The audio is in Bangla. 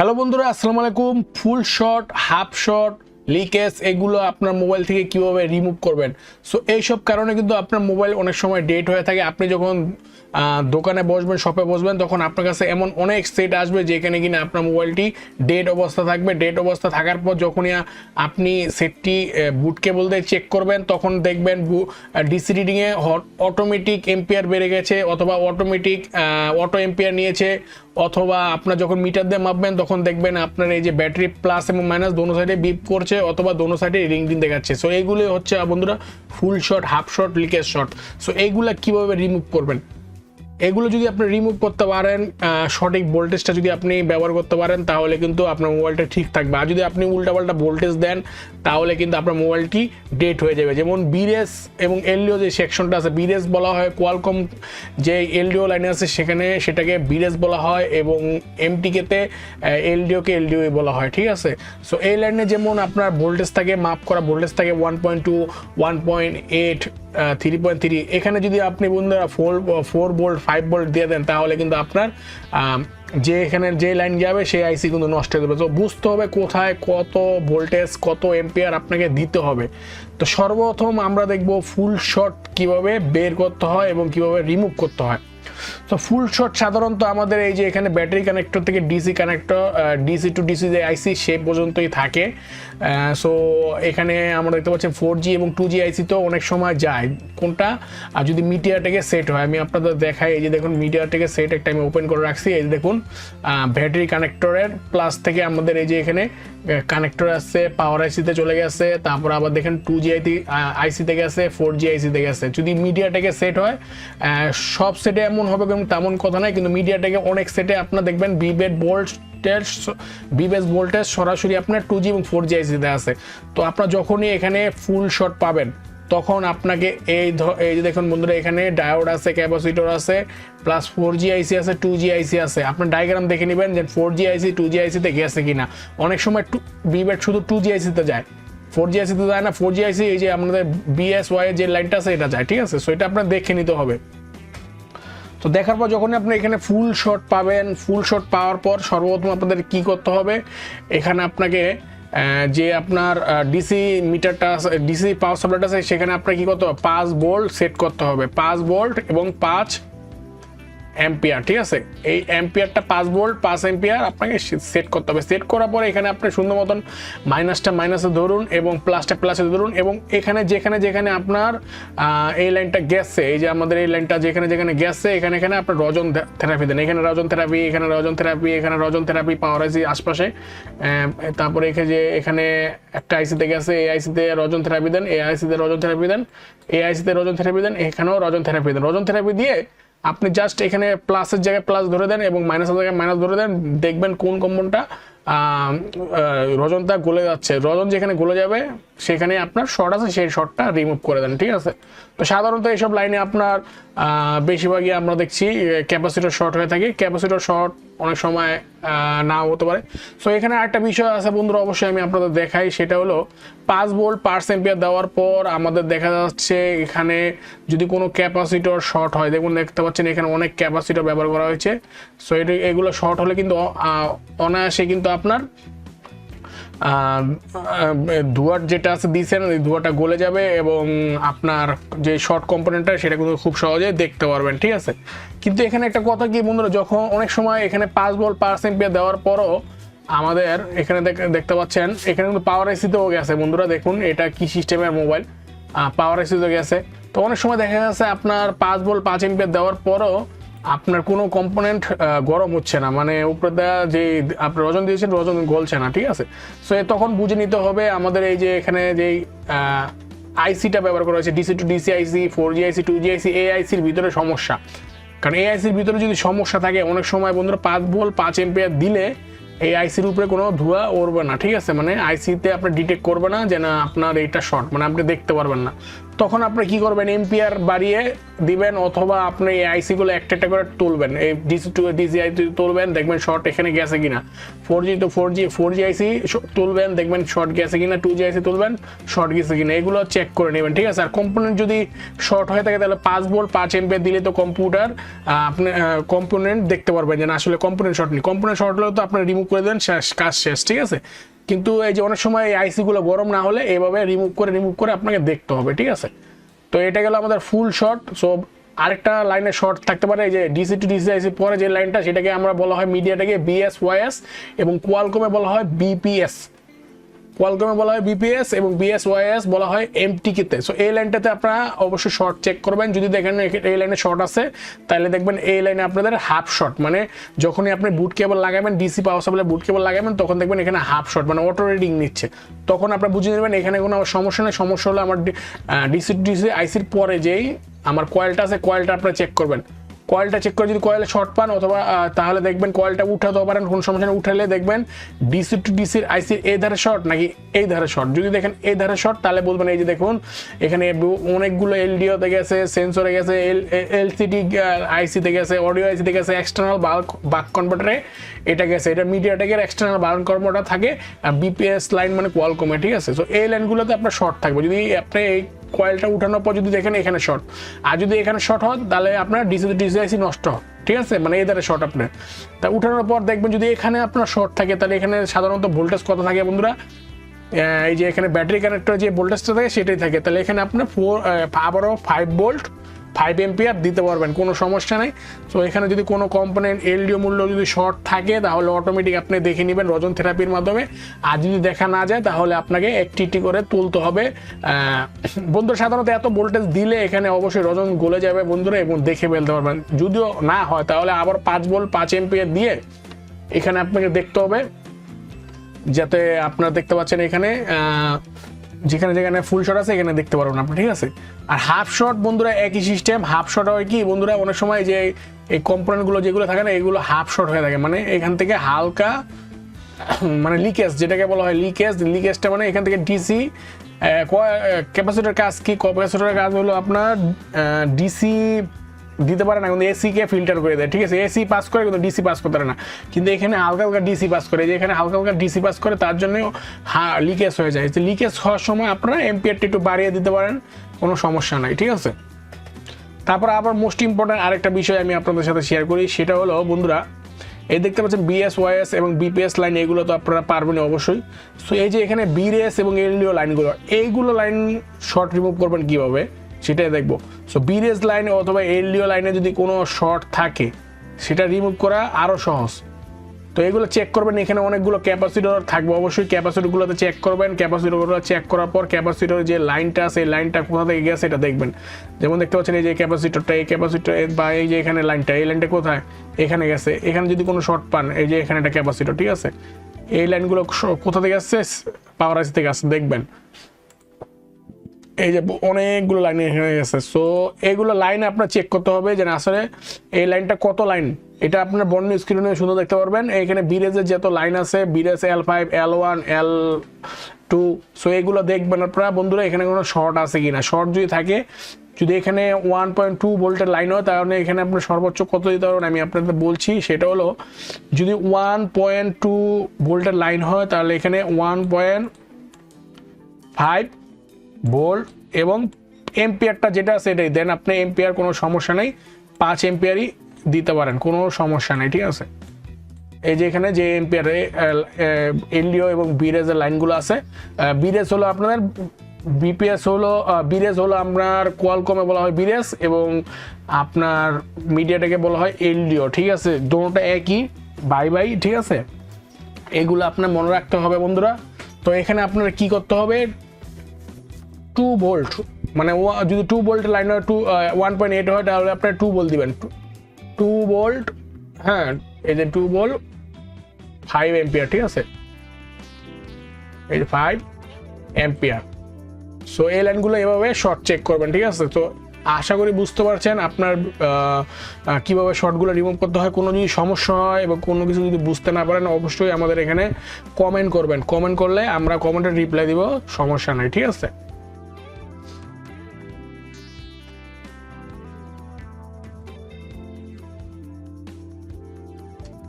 হ্যালো বন্ধুরা, আসসালামু আলাইকুম। Full short, half short, leakage, এগুলো আপনার মোবাইল থেকে কীভাবে রিমুভ করবেন? সো এইসব কারণে কিন্তু আপনার মোবাইল অনেক সময় ডেট হয়ে থাকে। আপনি যখন দোকানে বসবেন, শপে বসবেন, তখন আপনার কাছে এমন অনেক সেট আসবে যেখানে কিনা আপনার মোবাইলটি ডেট অবস্থা থাকবে। ডেট অবস্থা থাকার পর যখনই আপনি সেটটি বুট কেবল দিয়ে চেক করবেন, তখন দেখবেন ডিসি রিডিংয়ে অটোমেটিক এম্পিয়ার বেড়ে গেছে অথবা অটোমেটিক অটো এম্পিয়ার নিয়েছে। অথবা আপনার যখন মিটার দিয়ে মাপবেন, তখন দেখবেন আপনার এই যে ব্যাটারি প্লাস এবং মাইনাস দোনো সাইডে বিপ করছে অথবা দোনো সাইডে রিং রিং দেখাচ্ছে। সো এইগুলো হচ্ছে, বন্ধুরা full short half short leakage short so এইগুলা কীভাবে রিমুভ করবেন? এগুলো যদি আপনি রিমুভ করতে পারেন সঠিক ভোল্টেজটা যদি আপনি ব্যবহার করতে পারেন, তাহলে কিন্তু আপনার মোবাইলটা ঠিক থাকবে। আর যদি আপনি উল্টাপাল্টা ভোল্টেজ দেন, তাহলে কিন্তু আপনার মোবাইলটি ডেট হয়ে যাবে। যেমন বিরেস এবং এলডিও যে সেকশনটা আছে বিরেস বলা হয় কোয়ালকম যে এলডিও লাইনে আছে, সেখানে সেটাকে বিরেস বলা হয় এবং এমটিকেতে এলডিওকে এলডিও বলা হয়, ঠিক আছে? সো এই লাইনে যেমন আপনার ভোল্টেজ থাকে, মাপ করা ভোল্টেজ থাকে one point two one point eight three point three এখানে যদি আপনি বন্ধুরা four four volt five volt দিয়ে দেন, তাহলে কিন্তু আপনার যে এখানে যে লাইন যাবে, সেই আইসি কিন্তু নষ্ট হয়ে যাবে। তো বুঝতে হবে কোথায় কত ভোল্টেজ কত এম্পিয়ার আপনাকে দিতে হবে। তো সর্বপ্রথম আমরা দেখব ফুল শট কীভাবে বের করতে হয় এবং কীভাবে রিমুভ করতে হয়। তো ফুল শট সাধারণত আমাদের এই যে এখানে ব্যাটারি কানেক্টর থেকে DC connector DC to DC যে আইসি সে পর্যন্তই থাকে। সো এখানে আমরা দেখতে পাচ্ছি ফোর জি এবং টু জি আইসি তো অনেক সময় যায়। কোনটা? আর যদি মিডিয়াটাকে সেট হয়, আমি আপনাদের দেখাই, এই যে দেখুন মিডিয়াটাকে সেট একটা আমি ওপেন করে রাখছি। এই যে দেখুন ব্যাটারি কানেক্টরের প্লাস থেকে আমাদের এই যে এখানে কানেক্টর আসছে পাওয়ার আইসিতে চলে গেছে, তারপর আবার দেখেন টু জি আইটি আইসিতে গেছে ফোর জি আইসিতে গেছে যদি মিডিয়াটাকে সেট হয় সব সেটে এমন হবে তেমন কথা নাই, কিন্তু মিডিয়াটাকে অনেক সেটে আপনার দেখবেন বিবেড বোল্ট বিবেস ভোল্টেজ সরাসরি আপনার টু জি এবং ফোর জি আইসিতে আছে। তো আপনার যখনই এখানে ফুল শট পাবেন, তখন আপনাকে এই এই যে দেখুন বন্ধুরা, এখানে ডায়োড আছে ক্যাপাসিটর আছে প্লাস ফোর জি আইসি আছে টু জি আইসি আছে। আপনার ডায়াগ্রাম দেখে নেবেন যে ফোর জি আইসি টু জি আইসিতে গেছে কিনা। অনেক সময় টু বিবেট শুধু টু জি আইসিতে যায়। ফোর জি আইসিতে যায় না ফোর জি আইসি এই যে আমাদের বিএস ওয়াই যে লাইনটা আছে, এটা যায়, ঠিক আছে? সো এটা আপনার দেখে নিতে হবে। তো দেখার পর যখন আপনি এখানে ফুল শট পাবেন ফুল শট পাওয়ার পর সর্বপ্রথম আপনাদের কি করতে হবে? এখানে আপনাকে যে আপনার ডিসি মিটারটা ডিসি পাওয়ার সাপ্লাইটা আছে, সেখানে আপনার কী করতে হবে? পাঁচ বোল্ট সেট করতে হবে। পাঁচ বোল্ট এবং পাঁচ অ্যাম্পিয়ার ঠিক আছে? এই অ্যাম্পিয়ারটা পাঁচ ভোল্ট পাঁচ অ্যাম্পিয়ার আপনাকে সেট করতে হবে। সেট করার পরে এখানে আপনি সুন্দর মতন মাইনাসটা মাইনাসে ধরুন এবং প্লাসটা প্লাসে ধরুন এবং এখানে যেখানে যেখানে আপনার এই লাইনটা গেছে, এই যে আমাদের এই লাইনটা যেখানে যেখানে গেছে, এখানে এখানে আপনার রজন থেরাপি দেন। এখানে রজন থেরাপি এখানে রজন থেরাপি এখানে রজন থেরাপি পাওয়ার আইসি আশপাশে। তারপরে এখানে যে এখানে একটা আইসিতে গেছে, এই আইসিতে রজন থেরাপি দেন, এই আইসিতে রজন থেরাপি দেন, এই আইসিতে রজন থেরাপি দেন, এখানেও রজন থেরাপি দেন। রজন থেরাপি দিয়ে আপনি জাস্ট এখানে প্লাসের জায়গায় প্লাস ধরে দেন এবং মাইনাসের জায়গায় মাইনাস ধরে দেন, দেখবেন কোন কম্পনটা রজনটা গলে যাচ্ছে। রজন যেখানে গলে যাবে, সেখানে আপনার শর্ট আছে, সেই শর্টটা রিমুভ করে দেন, ঠিক আছে? তো সাধারণত এইসব লাইনে আপনার বেশিরভাগই আমরা দেখছি ক্যাপাসিটর শর্ট হয়ে থাকে। ক্যাপাসিটর শর্ট অনেক সময় নাও হতে পারে। সো এখানে একটা বিষয় আছে বন্ধুরা, অবশ্যই আমি আপনাদের দেখাই। সেটা হলো, পাঁচ বোল্ট পার এম্পিয়ার দেওয়ার পর আমাদের দেখা যাচ্ছে এখানে যদি কোনো ক্যাপাসিটর শর্ট হয়, দেখুন, দেখতে পাচ্ছেন এখানে অনেক ক্যাপাসিটর ব্যবহার করা হয়েছে। সো এটা এগুলো শর্ট হলে কিন্তু অনায়াসে কিন্তু আপনার ধোঁয়ার যেটা আছে দিয়েছেন ওই ধোঁয়াটা গলে যাবে এবং আপনার যে শর্ট কম্পোনেন্টটা সেটা কিন্তু খুব সহজে দেখতে পারবেন, ঠিক আছে? কিন্তু এখানে একটা কথা কি বন্ধুরা, যখন অনেক সময় এখানে পাঁচ বল, পাঁচ এম্পিয়ার দেওয়ার পরও আমাদের এখানে দেখ- দেখতে পাচ্ছেন, এখানে কিন্তু পাওয়ার এসিতেও গেছে। বন্ধুরা দেখুন, এটা কি সিস্টেমের মোবাইল পাওয়ার এসিতেও গেছে। তো অনেক সময় দেখা যাচ্ছে আপনার পাঁচ বল, পাঁচ এম্পিয়ার দেওয়ার পরও আপনার কোনো কম্পোনেন্ট গরম হচ্ছে না। মানে উপরে দেওয়া যে আপনি রজন দিয়েছেন, রজন গলছে না, ঠিক আছে? সো তখন বুঝে নিতে হবে আমাদের এই যে এখানে যেই আইসিটা ব্যবহার করা হয়েছে। DC to DC IC four G IC two G IC এই আইসির ভিতরে সমস্যা। কারণ এই আইসির ভিতরে যদি সমস্যা থাকে, অনেক সময় বন্ধুরা পাঁচ বল পাঁচ এম্পিয়ার দিলে এই আইসির উপরে কোনো ধোঁয়া উড়বে না, ঠিক আছে? মানে আইসিতে আপনি ডিটেক্ট করবে না যে না আপনার এইটা শর্ট মানে আপনি দেখতে পারবেন না। তখন আপনি কি করবেন? এমপিআর বাড়িয়ে দিবেন অথবা আপনি এই আইসিগুলো একটা একটা করে তুলবেন। এই ডিসি টু ডিসি আইসি তুলবেন, দেখবেন শর্ট এখানে গেছে কিনা। ফোর জি তো ফোর জি ফোর জি আইসি তুলবেন, দেখবেন শর্ট গেছে কিনা টু জি আইসি তুলবেন শর্ট গেছে কিনা। এগুলো চেক করে নেবেন, ঠিক আছে? আর কম্পোনেন্ট যদি শর্ট হয়ে থাকে, তাহলে পাঁচ ভোল্ট পাঁচ এম্পিয়ার দিলে তো কম্পিউটার আপনি কম্পোনেন্ট দেখতে পারবেন যে না, আসলে কম্পোনেন্ট শর্ট নেই। কম্পোনেন্ট শর্ট হলেও তো আপনি রিমুভ করে দেন শেষ, কাজ শেষ, ঠিক আছে? কিন্তু এই যে অনেক সময় এই আইসিগুলো গরম না হলে এভাবে রিমুভ করে রিমুভ করে আপনাকে দেখতে হবে, ঠিক আছে? তো এটা গেল আমাদের ফুল শর্ট সো আরেকটা লাইনে শর্ট থাকতে পারে, এই যে ডিসি টু ডিসি আইসি পরে যে লাইনটা সেটাকে আমরা বলা হয় মিডিয়াটাকে বিএস ওয়াইএস এবং কোয়ালকমে বলা হয় বিপিএস কোয়ালকমে বলা হয় বিপিএস এবং বিএসওয়াইএস বলা হয় এমটিকিতে সো এই লাইনটাতে আপনারা অবশ্যই শর্ট চেক করবেন। যদি দেখেন এই লাইনে শর্ট আছে, তাহলে দেখবেন এই লাইনে আপনাদের হাফ শর্ট মানে যখনই আপনি বুট কেবল লাগাবেন ডিসি পাওয়ার সাপ্লাই বুট কেবল লাগাবেন, তখন দেখবেন এখানে হাফ শর্ট মানে অটো রিডিং নিচ্ছে। তখন আপনারা বুঝে নেবেন, এখানে কোনো সমস্যা নেই। সমস্যা হলো আমার ডিসি ডিসি আইসির পরে যেই আমার কয়েলটা আছে কয়েলটা আপনারা চেক করবেন। কয়েলটা চেক করে যদি কয়েলে শর্ট পান অথবা তাহলে দেখবেন কয়েলটা উঠাতেও পারেন কোনো সমস্যা উঠালে দেখবেন ডিসি টু ডিসির আইসির এই ধারে শর্ট নাকি এই ধারে শর্ট যদি দেখেন এই ধারে শর্ট তাহলে বলবেন এই যে দেখুন, এখানে অনেকগুলো এলডিওতে গেছে সেন্সরে গেছে এল এলসিডি আইসিতে গেছে অডিও আইসিতে গেছে এক্সটার্নাল বাল্ক বাক কনভার্টারে এটা গেছে। এটা মিডিয়াটেকের এক্সটার্নাল বাল্ক কনভার্টার থাকে বিপিএস লাইন মানে কোয়ালকমে ঠিক আছে? তো এই লাইনগুলোতে আপনার শর্ট থাকবে। যদি আপনি এই কয়েলটা উঠানোর পর যদি দেখেন এখানে শর্ট আর যদি এখানে শর্ট হয়, তাহলে আপনার ডিসি ডিসিআইসি নষ্ট হয়। ঠিক আছে? মানে এই ধারে শর্ট আপনার। তা উঠানোর পর দেখবেন যদি এখানে আপনার শর্ট থাকে, তাহলে এখানে সাধারণত ভোল্টেজ কত থাকে বন্ধুরা? এই যে এখানে ব্যাটারি কানেক্টর যে ভোল্টেজটা থাকে, সেটাই থাকে। তাহলে এখানে আপনার ফোর আবারও ফাইভ ভোল্ট ফাইভ এম্পিয়ার দিতে পারবেন, কোনো সমস্যা নেই। সো এখানে যদি কোনো কম্পোনেন্ট এলডিও মূল্য যদি শর্ট থাকে, তাহলে অটোমেটিক আপনি দেখে নেবেন রজন থেরাপির মাধ্যমে। আর যদি দেখা না যায়, তাহলে আপনাকে একটি একটি করে তুলতে হবে। বন্ধুরা, সাধারণত এত ভোল্টেজ দিলে এখানে অবশ্যই রজন গলে যাবে বন্ধুরা এবং দেখে ফেলতে পারবেন। যদিও না হয়, তাহলে আবার পাঁচ ভোল্ট পাঁচ এম্পিয়ার দিয়ে এখানে আপনাকে দেখতে হবে। যাতে আপনারা দেখতে পাচ্ছেন এখানে যেখানে যেখানে ফুল শট আছে, এখানে দেখতে পারবেন আপনি, ঠিক আছে? আর হাফ শট বন্ধুরা, একই সিস্টেম হাফ শট হয় কি, বন্ধুরা, অনেক সময় যে এই কম্পোনেন্টগুলো যেগুলো থাকে না, এগুলো হাফ শট হয়ে থাকে। মানে এখান থেকে হালকা মানে লিকেজ যেটাকে বলা হয় লিকেজ লিকেজটা মানে এখান থেকে ডিসি ক্যাপাসিটার কাজ কি? ক্যাপাসিটারের কাজ হলো আপনার ডিসি দিতে পারে না, কিন্তু এসি কে ফিল্টার করে দেয়, ঠিক আছে? এসি পাস করে, কিন্তু ডিসি পাস করতে পারে না। কিন্তু এখানে হালকা হালকা ডিসি পাস করে যে এখানে হালকা হালকা ডিসি পাস করে, তার জন্য লিকেজ হয়ে যায়। লিকেজ হওয়ার সময় আপনারা এম্পিয়ারটা একটু বাড়িয়ে দিতে পারেন, কোনো সমস্যা নাই, ঠিক আছে? তারপর আবার মোস্ট ইম্পর্ট্যান্ট আরেকটা বিষয় আমি আপনাদের সাথে শেয়ার করি, সেটা হলো, বন্ধুরা, এই দেখতে পাচ্ছেন বিএস ওয়াইএস এবং বিপিএস লাইন এগুলো তো আপনারা পারবেন অবশ্যই। সো এই যে এখানে বিএস এবং এলডিও লাইনগুলো এইগুলো লাইন শর্ট রিমুভ করবেন কীভাবে? সেটাই দেখব। সো বিএস লাইনে অথবা এলডিও লাইনে যদি কোনো শর্ট থাকে, সেটা রিমুভ করা আরও সহজ। তো এগুলো চেক করবেন, এখানে অনেকগুলো ক্যাপাসিটর থাকবে। অবশ্যই ক্যাপাসিটরগুলোতে চেক করবেন। ক্যাপাসিটরগুলো চেক করার পর ক্যাপাসিটর যে লাইনটা এই লাইনটা কোথা থেকে গেছে এটা দেখবেন। যেমন দেখতে পাচ্ছেন, এই যে ক্যাপাসিটরটা এই ক্যাপাসিটর বা এই যে এখানে লাইনটা এই লাইনটা কোথায়? এখানে গেছে। এখানে যদি কোনো শর্ট পান, এই যে এখানে একটা ক্যাপাসিটর ঠিক আছে? এই লাইনগুলো কোথা থেকে আসছে? পাওয়ার আইসি থেকে আসছে, দেখবেন। এই যে অনেকগুলো লাইন হয়ে গেছে। সো এইগুলো লাইন আপনার চেক করতে হবে যে আসলে এই লাইনটা কত লাইন এটা আপনার বর্ণ স্ক্রিনে সুন্দর দেখতে পারবেন। এখানে বিরেজের যত লাইন আছে বিরেজ L five L one L two so এগুলো দেখবেন আপনারা। বন্ধুরা, এখানে কোনো শর্ট আছে কি না শর্ট যদি থাকে, যদি এখানে ওয়ান পয়েন্ট টু ভোল্টের লাইন হয়, তাহলে এখানে আপনার সর্বোচ্চ কত দিতে পারবেন? আমি আপনাদের বলছি, সেটা হলো, যদি ওয়ান পয়েন্ট টু ভোল্টের লাইন হয়, তাহলে এখানে ওয়ান পয়েন্ট ফাইভ ভোল্ট এবং এম্পিয়ারটা যেটা আছে এটাই। দেন আপনি এম্পিয়ার কোনো সমস্যা নেই, পাঁচ এম্পিয়ারই দিতে পারেন, কোনো সমস্যা নেই, ঠিক আছে? এই যে এখানে যে এম্পিয়ারে এলডিও এবং বিরেজের লাইনগুলো আছে বিরেজ হলো আপনাদের, বিপিএস হলো বিরেজ হলো আপনার কোয়ালকমে বলা হয় বিরেজ এবং আপনার মিডিয়াটাকে বলা হয় এলডিও, ঠিক আছে? দোনোটা একই, বাই বাই, ঠিক আছে? এগুলো আপনার মনে রাখতে হবে বন্ধুরা। তো এখানে আপনার কি করতে হবে? টু ভোল্ট মানে যদি টু ভোল্ট লাইন হয় টু ওয়ান পয়েন্ট এইট হয়, তাহলে আপনার টু ভোল্ট দিবেন। টু ভোল্ট হ্যাঁ এই যে টু ভোল্ট ফাইভ এম্পিয়ার ঠিক আছে? এই যে ফাইভ এম্পিয়ার সো এই লাইনগুলো এভাবে শর্ট চেক করবেন, ঠিক আছে? তো আশা করি বুঝতে পারছেন আপনার কীভাবে শর্টগুলো রিমুভ করতে হয়, কোনো যদি সমস্যা হয় এবং কোনো কিছু যদি বুঝতে না পারেন, অবশ্যই আমাদের এখানে কমেন্ট করবেন। কমেন্ট করলে আমরা কমেন্টের রিপ্লাই দিব, সমস্যা নাই, ঠিক আছে?